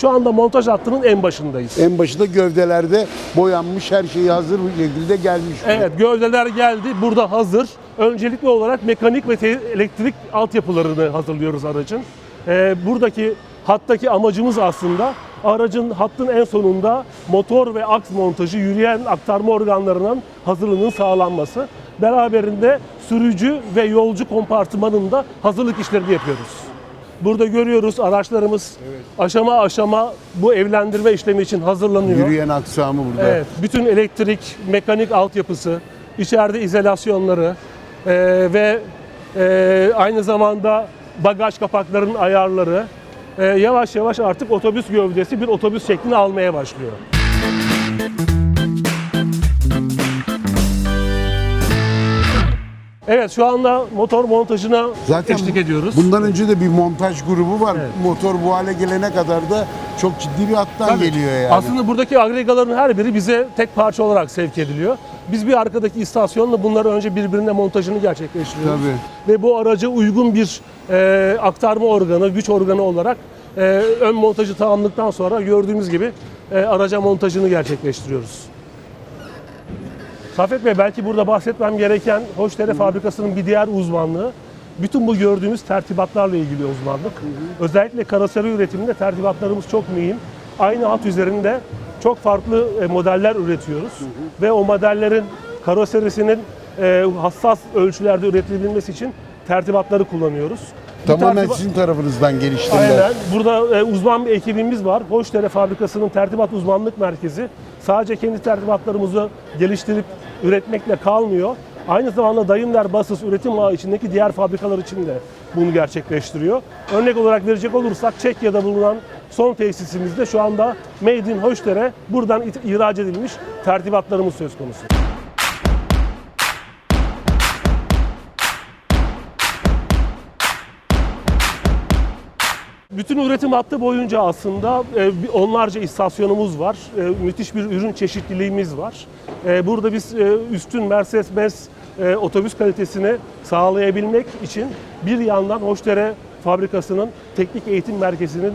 Şu anda montaj hattının en başındayız. En başında gövdelerde boyanmış her şeyi hazır bir şekilde gelmiş. Evet, gövdeler geldi. Burada hazır. Öncelikli olarak mekanik ve elektrik altyapılarını hazırlıyoruz aracın. Ee, buradaki hattaki amacımız aslında aracın hattın en sonunda motor ve aks montajı yürüyen aktarma organlarının hazırlığının sağlanması. Beraberinde sürücü ve yolcu kompartımanında hazırlık işlerini yapıyoruz. Burada görüyoruz araçlarımız aşama aşama bu evlendirme işlemi için hazırlanıyor. Yürüyen aksamı burada. Evet, bütün elektrik, mekanik altyapısı, içeride izolasyonları e, ve e, aynı zamanda bagaj kapaklarının ayarları e, yavaş yavaş artık otobüs gövdesi bir otobüs şeklini almaya başlıyor. Evet şu anda motor montajına Zaten eşlik ediyoruz. bundan önce de bir montaj grubu var. Evet. Motor bu hale gelene kadar da çok ciddi bir hattan Tabii. geliyor yani. Aslında buradaki agregaların her biri bize tek parça olarak sevk ediliyor. Biz bir arkadaki istasyonla bunları önce birbirine montajını gerçekleştiriyoruz. Tabii. Ve bu araca uygun bir e, aktarma organı, güç organı olarak e, ön montajı tamamladıktan sonra gördüğümüz gibi e, araca montajını gerçekleştiriyoruz. Safet Bey belki burada bahsetmem gereken Hoşdere Fabrikası'nın bir diğer uzmanlığı bütün bu gördüğümüz tertibatlarla ilgili uzmanlık. Özellikle karoseri üretiminde tertibatlarımız çok mühim. Aynı hat üzerinde çok farklı e, modeller üretiyoruz ve o modellerin karoserisinin e, hassas ölçülerde üretilebilmesi için tertibatları kullanıyoruz. Tamamen tertiba- sizin tarafınızdan geliştirilen. Aynen. Burada e, uzman bir ekibimiz var. Hoşdere Fabrikası'nın tertibat uzmanlık merkezi. Sadece kendi tertibatlarımızı geliştirip üretmekle kalmıyor. Aynı zamanda Daimler Basis üretim ağı içindeki diğer fabrikalar için de bunu gerçekleştiriyor. Örnek olarak verecek olursak Çekya'da bulunan son tesisimizde şu anda Made in Hoşdere buradan ihraç edilmiş tertibatlarımız söz konusu. Bütün üretim hattı boyunca aslında e, onlarca istasyonumuz var. E, Müthiş bir ürün çeşitliliğimiz var. E, Burada biz üstün Mercedes-Benz otobüs kalitesini sağlayabilmek için bir yandan Hoşdere fabrikasının teknik eğitim merkezinin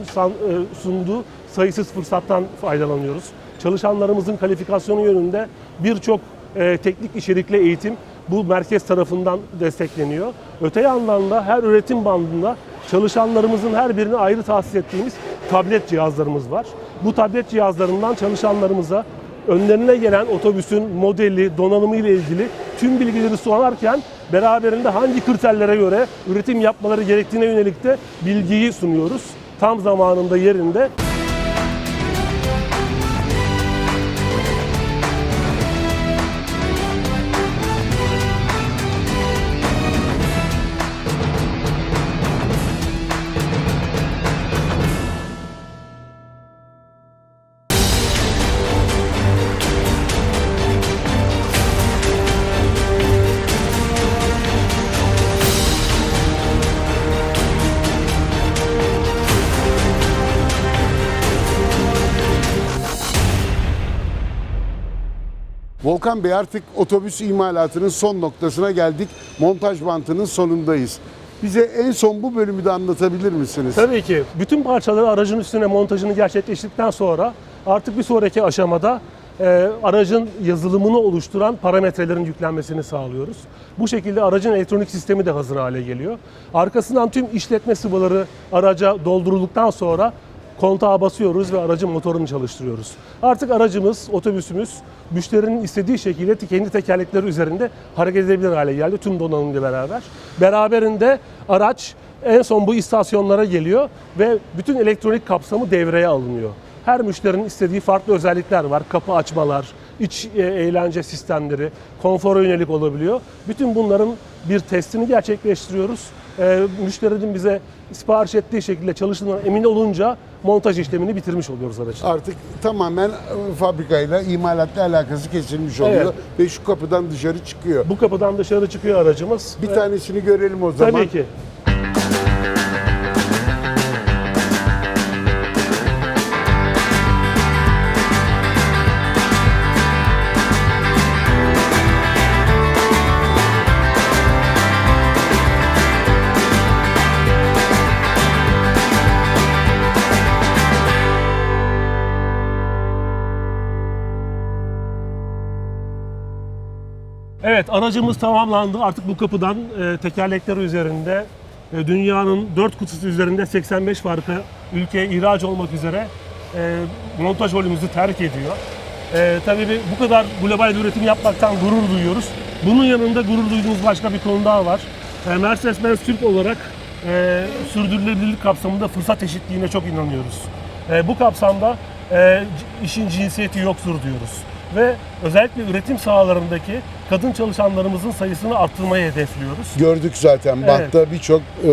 sunduğu sayısız fırsattan faydalanıyoruz. Çalışanlarımızın kalifikasyonu yönünde birçok teknik içerikli eğitim bu merkez tarafından destekleniyor. Öte yandan da her üretim bandında çalışanlarımızın her birine ayrı tahsis ettiğimiz tablet cihazlarımız var. Bu tablet cihazlarından çalışanlarımıza önlerine gelen otobüsün modeli, donanımı ile ilgili tüm bilgileri sunarken beraberinde hangi kriterlere göre üretim yapmaları gerektiğine yönelik de bilgiyi sunuyoruz. Tam zamanında yerinde. Volkan Bey artık otobüs imalatının son noktasına geldik. Montaj bantının sonundayız. Bize en son bu bölümü de anlatabilir misiniz? Tabii ki. Bütün parçaları aracın üstüne montajını gerçekleştirdikten sonra artık bir sonraki aşamada e, aracın yazılımını oluşturan parametrelerin yüklenmesini sağlıyoruz. Bu şekilde aracın elektronik sistemi de hazır hale geliyor. Arkasından tüm işletme sıvıları araca doldurulduktan sonra kontağa basıyoruz ve aracın motorunu çalıştırıyoruz. Artık aracımız, otobüsümüz müşterinin istediği şekilde kendi tekerlekleri üzerinde hareket edebilir hale geldi tüm donanımla beraber. Beraberinde araç en son bu istasyonlara geliyor ve bütün elektronik kapsamı devreye alınıyor. Her müşterinin istediği farklı özellikler var. Kapı açmalar, iç e, eğlence sistemleri, konfora yönelik olabiliyor. Bütün bunların bir testini gerçekleştiriyoruz. E, müşterinin bize sipariş ettiği şekilde çalıştığından emin olunca montaj işlemini bitirmiş oluyoruz aracın. Artık tamamen fabrikayla, imalatla alakası kesilmiş oluyor. Evet. Ve şu kapıdan dışarı çıkıyor. Bu kapıdan dışarı çıkıyor aracımız. Bir E, tanesini görelim o zaman. Tabii ki. Evet aracımız tamamlandı. Artık bu kapıdan e, tekerlekleri üzerinde e, dünyanın dört kutusu üzerinde 85 farklı ülkeye ihraç olmak üzere e, montaj holümüzü terk ediyor. E, tabii bir- bu kadar global üretim yapmaktan gurur duyuyoruz. Bunun yanında gurur duyduğumuz başka bir konu daha var. E, Mercedes-Benz Türk olarak e, sürdürülebilirlik kapsamında fırsat eşitliğine çok inanıyoruz. E, bu kapsamda e, işin cinsiyeti yoktur diyoruz. Ve özellikle üretim sahalarındaki kadın çalışanlarımızın sayısını arttırmayı hedefliyoruz. Gördük zaten. Evet. Baht'ta birçok e,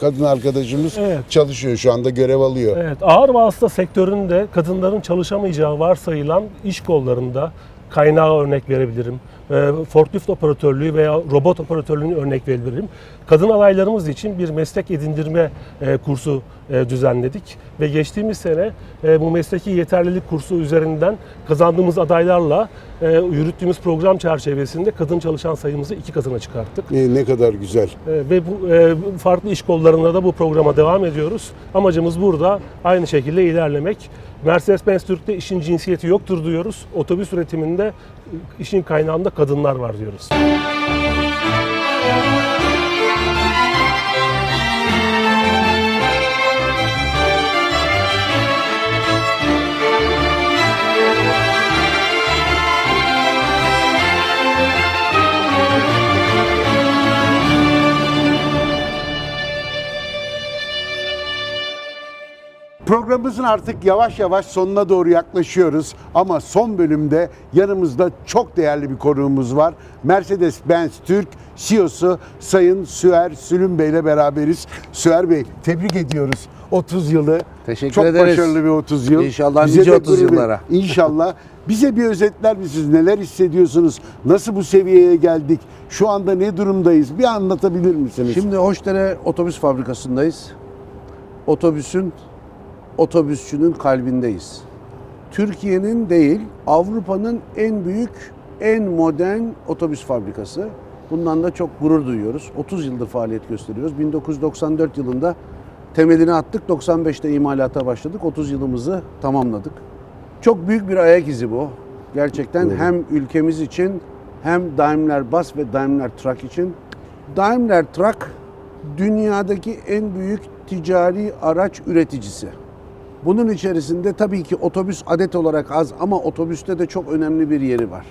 kadın arkadaşımız Evet. çalışıyor şu anda, görev alıyor. Evet, ağır vasıta sektöründe kadınların çalışamayacağı varsayılan iş kollarında kaynağı örnek verebilirim. E, Forklift operatörlüğü veya robot operatörlüğünü örnek verebilirim. Kadın adaylarımız için bir meslek edindirme e, kursu e, düzenledik ve geçtiğimiz sene e, bu mesleki yeterlilik kursu üzerinden kazandığımız adaylarla yürüttüğümüz program çerçevesinde kadın çalışan sayımızı iki katına çıkarttık. E, ne kadar güzel. Ve bu farklı iş kollarında da bu programa devam ediyoruz. Amacımız burada aynı şekilde ilerlemek. Mercedes-Benz Türk'te işin cinsiyeti yoktur diyoruz. Otobüs üretiminde işin kaynağında kadınlar var diyoruz. Programımızın artık yavaş yavaş sonuna doğru yaklaşıyoruz. Ama son bölümde yanımızda çok değerli bir konuğumuz var. Mercedes-Benz Türk CEO'su Sayın Süer Sülüm Bey ile beraberiz. Süer Bey tebrik ediyoruz 30 yılı. Teşekkür çok ederiz. başarılı bir 30 yıl. İnşallah Bize nice de 30 gurur- yıllara. İnşallah. Bize bir özetler misiniz? Neler hissediyorsunuz? Nasıl bu seviyeye geldik? Şu anda ne durumdayız? Bir anlatabilir misiniz? Şimdi Hoşdere Otobüs Fabrikası'ndayız. Otobüsün, otobüsçünün kalbindeyiz. Türkiye'nin değil, Avrupa'nın en büyük, en modern otobüs fabrikası. Bundan da çok gurur duyuyoruz. 30 yıldır faaliyet gösteriyoruz. 1994 yılında temelini attık. 95'te imalata başladık. 30 yılımızı tamamladık. Çok büyük bir ayak izi bu. Gerçekten Doğru. hem ülkemiz için hem Daimler Bus ve Daimler Truck için. Daimler Truck dünyadaki en büyük ticari araç üreticisi. Bunun içerisinde tabii ki otobüs adet olarak az ama otobüste de çok önemli bir yeri var.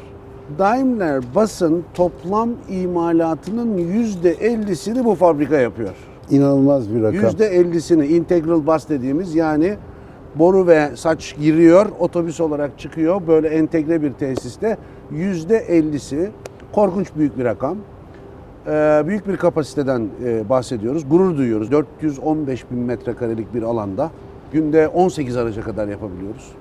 Daimler Bus'ın toplam imalatının %50'sini bu fabrika yapıyor. İnanılmaz bir rakam. %50'sini integral bus dediğimiz yani boru ve saç giriyor, otobüs olarak çıkıyor böyle entegre bir tesiste. %50'si korkunç büyük bir rakam. Ee, büyük bir kapasiteden e, bahsediyoruz. Gurur duyuyoruz. 415 bin metrekarelik bir alanda günde 18 araca kadar yapabiliyoruz.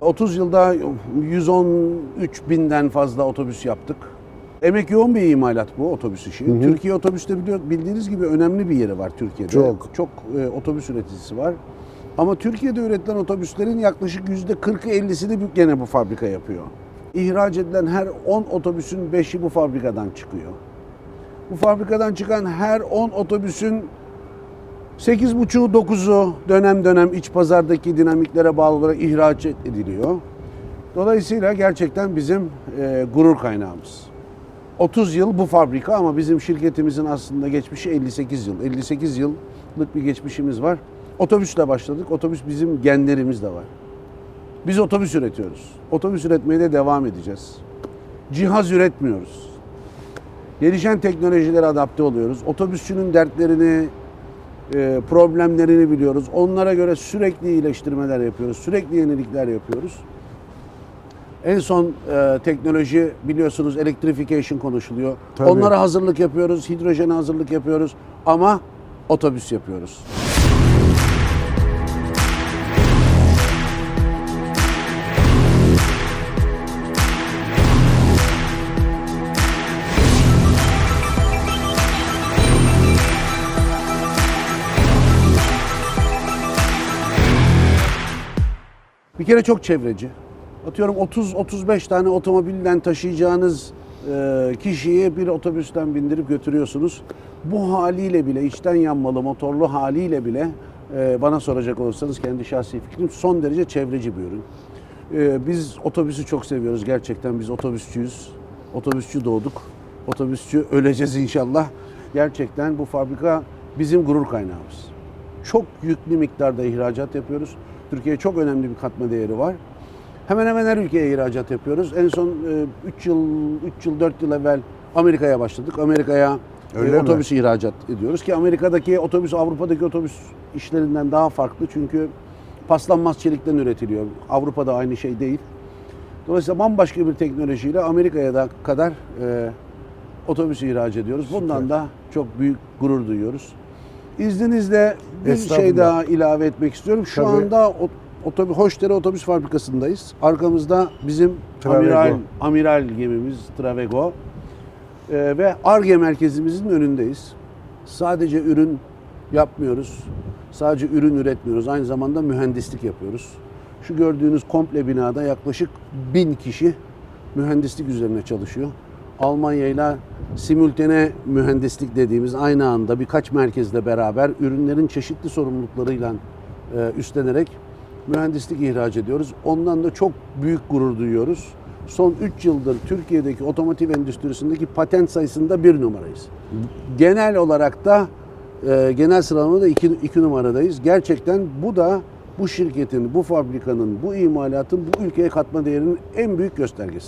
30 yılda 113 binden fazla otobüs yaptık. Emek yoğun bir imalat bu otobüs işi. Türkiye otobüste biliyor, bildiğiniz gibi önemli bir yeri var Türkiye'de. Çok. Çok e, otobüs üreticisi var. Ama Türkiye'de üretilen otobüslerin yaklaşık yüzde 40'ı 50'sini bu- gene bu fabrika yapıyor. İhraç edilen her 10 otobüsün 5'i bu fabrikadan çıkıyor. Bu fabrikadan çıkan her 10 otobüsün 8.5'u 9'u dönem dönem iç pazardaki dinamiklere bağlı olarak ihraç ediliyor. Dolayısıyla gerçekten bizim e, gurur kaynağımız. 30 yıl bu fabrika ama bizim şirketimizin aslında geçmişi 58 yıl. 58 yıllık bir geçmişimiz var. Otobüsle başladık. Otobüs bizim genlerimizde var. Biz otobüs üretiyoruz. Otobüs üretmeye de devam edeceğiz. Cihaz üretmiyoruz. Gelişen teknolojilere adapte oluyoruz. Otobüsçünün dertlerini, problemlerini biliyoruz. Onlara göre sürekli iyileştirmeler yapıyoruz. Sürekli yenilikler yapıyoruz. En son e, teknoloji biliyorsunuz electrification konuşuluyor. Tabii. Onlara hazırlık yapıyoruz, hidrojene hazırlık yapıyoruz ama otobüs yapıyoruz. Kere çok çevreci. Atıyorum 30-35 tane otomobilden taşıyacağınız e, kişiyi bir otobüsten bindirip götürüyorsunuz. Bu haliyle bile içten yanmalı motorlu haliyle bile e, bana soracak olursanız kendi şahsi fikrim son derece çevreci bir ürün. E, biz otobüsü çok seviyoruz gerçekten biz otobüsçüyüz. Otobüsçü doğduk. otobüsçü öleceğiz inşallah. Gerçekten bu fabrika bizim gurur kaynağımız. Çok yüklü miktarda ihracat yapıyoruz. Türkiye'ye çok önemli bir katma değeri var. Hemen hemen her ülkeye ihracat yapıyoruz. En son 3 yıl 3 yıl 4 yıl evvel Amerika'ya başladık. Amerika'ya e, Öyle mi? otobüs ihracat ediyoruz ki Amerika'daki otobüs Avrupa'daki otobüs işlerinden daha farklı çünkü paslanmaz çelikten üretiliyor. Avrupa'da aynı şey değil. Dolayısıyla bambaşka bir teknolojiyle Amerika'ya da kadar e, otobüs ihraç ediyoruz. Bundan da çok büyük gurur duyuyoruz. İzninizle bir şey daha ilave etmek istiyorum. Şu Tabii. anda otobüs Hoşdere Otobüs Fabrikası'ndayız. Arkamızda bizim Travego. amiral amiral gemimiz Travego. Ee, ve ARGE merkezimizin önündeyiz. Sadece ürün yapmıyoruz. Sadece ürün üretmiyoruz. Aynı zamanda mühendislik yapıyoruz. Şu gördüğünüz komple binada yaklaşık bin kişi mühendislik üzerine çalışıyor. Almanya ile simültene mühendislik dediğimiz aynı anda birkaç merkezle beraber ürünlerin çeşitli sorumluluklarıyla e, üstlenerek mühendislik ihraç ediyoruz. Ondan da çok büyük gurur duyuyoruz. Son 3 yıldır Türkiye'deki otomotiv endüstrisindeki patent sayısında bir numarayız. Genel olarak da e, genel sıralamada 2 iki numaradayız. Gerçekten bu da bu şirketin, bu fabrikanın, bu imalatın bu ülkeye katma değerinin en büyük göstergesi.